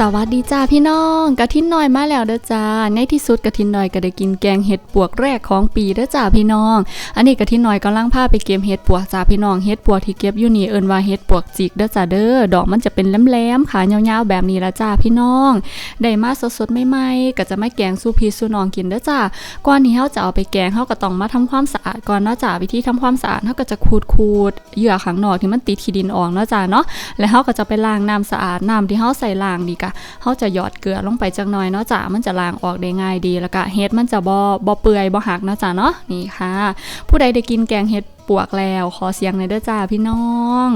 สวัสดีจ้าพี่น้องกะทินน้อยมาแล้วเด้อจ้าในที่สุดกะทินน้อยก็ได้กินแกงเห็ดปวกแรกของปีเด้อจ้าพี่น้อง อันนี้กะทินน้อยกำลังพาไปเก็บเห็ดปวกจ้าพี่น้องเห็ดปวกที่เก็บอยู่นี่เอิ้นว่าเห็ดปวกจิกเด้อจ้าเด้อดอกมันจะเป็นแหลมๆขายาวๆแบบนี้ละจ้าพี่น้องได้มาสดๆใหม่ๆก็จะไม่แกงสู้พี่สู้น้องกินเด้อจ้าก่อนที่เฮาจะเอาไปแกงเฮาก็ต้องมาทำความสะอาดก่อนเนาะจ้าวิธีทำความสะอาดเฮาก็จะขูดๆเหยื่อข้างนอกที่มันติดขี้ดินออกเนาะจ้าเนาะแล้วเขาก็จะไปล้างน้ำสะอาดน้ำที่เขาใส่ล้างนี่กะเขาจะหยอดเกลือลงไปจักหน่อยเนาะจ้ะมันจะล้างออกได้ง่ายดีแล้วก็เฮ็ดมันจะบ่บ่เปื่อยบ่หักเนาะจ้ะเนาะนี่ค่ะ ผู้ใดได้กินแกงเฮ็ดปวกแล้วขอเสียงในเด้อจ้าพี่น้อง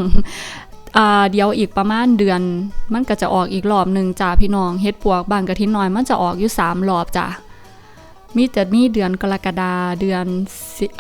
เดี๋ยวอีกประมาณเดือน มันก็จะออกอีกรอบหนึ่งจ้าพี่น้องเฮ็ดปวกบางกะทิน้อยมันจะออกอยู่สามรอบจ้า มีแต่มีเดือนกรกฎาเดือน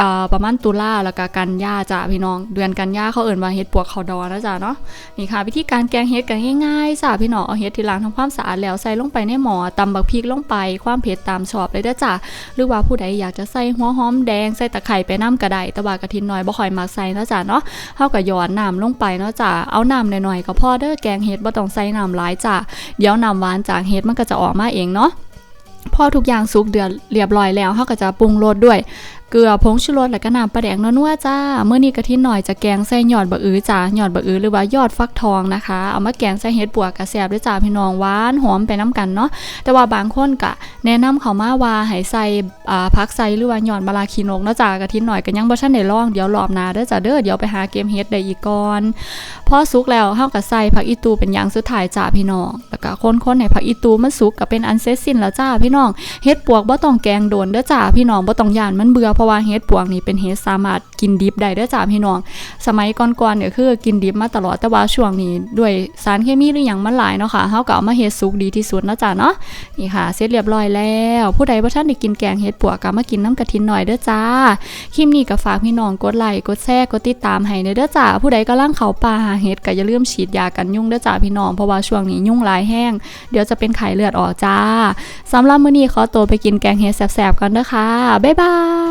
อ่าประมาณตุลาแล้วก็กันยาจ้ะพี่น้อง เดือนกันยาเขาเอิ่นว่าเฮ็ดปวกเขาดอนนะจ้ะเนาะนี่ค่ะ วิธีการแกงเฮ็ดกันง่ายๆจ้ะพี่น้องเอาเฮ็ดที่ล้างทำความสะอาดแล้วใส่ลงไปในหม้อตำบักพริกลงไปความเผ็ดตามชอบเลยเด้อจ้ะหรือว่าผู้ใดอยากจะใส่หัวหอมแดงใส่ตะไคร้ไปน้ำก็ไดแต่ว่ากระทินน้อยบ่ค่อยมักใส่นะจ้ะเนาะเฮาก็หยอดน้ำลงไปเนาะจ้ะเอาน้ำหน่อยๆก็พอเด้อแกงเฮ็ดบ่ต้องใส่น้ำหลายจ้ะเดี๋ยวน้ำหวานจากเฮ็ดมันก็จะออกมาเองเนาะ พอทุกอย่างสุกเดือดเรียบร้อยแล้วเขาก็จะปรุงรสด้วย เกลือผงชูรสแล้วก็น้ำปลาแดกนัวๆจ้าเมื่อนี้กะทิหน่อยจะแกงใส่หยอดบะอื้อจ้าหยอดบะอื้อหรือว่ายอดฟักทองนะคะเอามาแกงใส่เห็ดปวกกระแสบด้วยจ้าพี่น้องหวานหอมไปน้ำกันเนาะแต่ว่าบางคนกะแนะนำเขามาว่าให้ใส่อ่าพักใส่หรือว่าหยอดมะลาคีนกเนาะจ้ากะทิหน่อยก็ยังบ่ทันได้ลองเดี๋ยวรอบหน้าเด้อจ้าเด้อเดี๋ยวไปหาเกมเฮ็ดได้อีกก่อนพอสุกแล้วเฮาก็ใส่ผักอีตูเป็นอย่างสุดท้ายจ้าพี่น้องแล้วก็คนๆให้ผักอีตูมันสุกก็เป็นอันเสร็จสิ้นแล้วจ้าพี่น้องเฮ็ดปวกบ่ต้องแกงโดนเด้อจ้าพี่น้องบ่ต้องย่านมันเบื่อราะว่าเฮ็ดปวกนี่เป็นเฮ็ดสามารถกินดิบได้ด้อจ้าพี่น้อง สมัยก่อนๆเนี่ยคือกินดิบมาตลอดแต่ว่าช่วงนี้ด้วยสารเคมีหรือหยังมันหลายเนาะค่ะเฮาก็เอามาเฮ็ดสุกดีที่สุดนะจ้าเนาะนี่ค่ะเสร็จเรียบร้อยแล้ว ผู้ใดบ่ทันได้กินแกงเฮ็ดปวกก็มากินน้ำกะทิหน่อยเด้อจ้าคลิปนี้ก็ฝากพี่น้องกดไลค์กดแชร์กดติดตามให้เด้อจ้าผู้ใดกำลังเข้าป่าหาเฮ็ดก็อย่าลืมฉีดยากันยุงเด้อจ้าพี่น้องเพราะว่าช่วงนี้ยุ่งหลายแห้ง เดี๋ยวจะเป็นไข้เลือดออกจ้าสำหรับมื้อนี้ขอตัวไปกินแกงเห็ดแซ่บๆกันเด้อค่ะบ๊ายบาย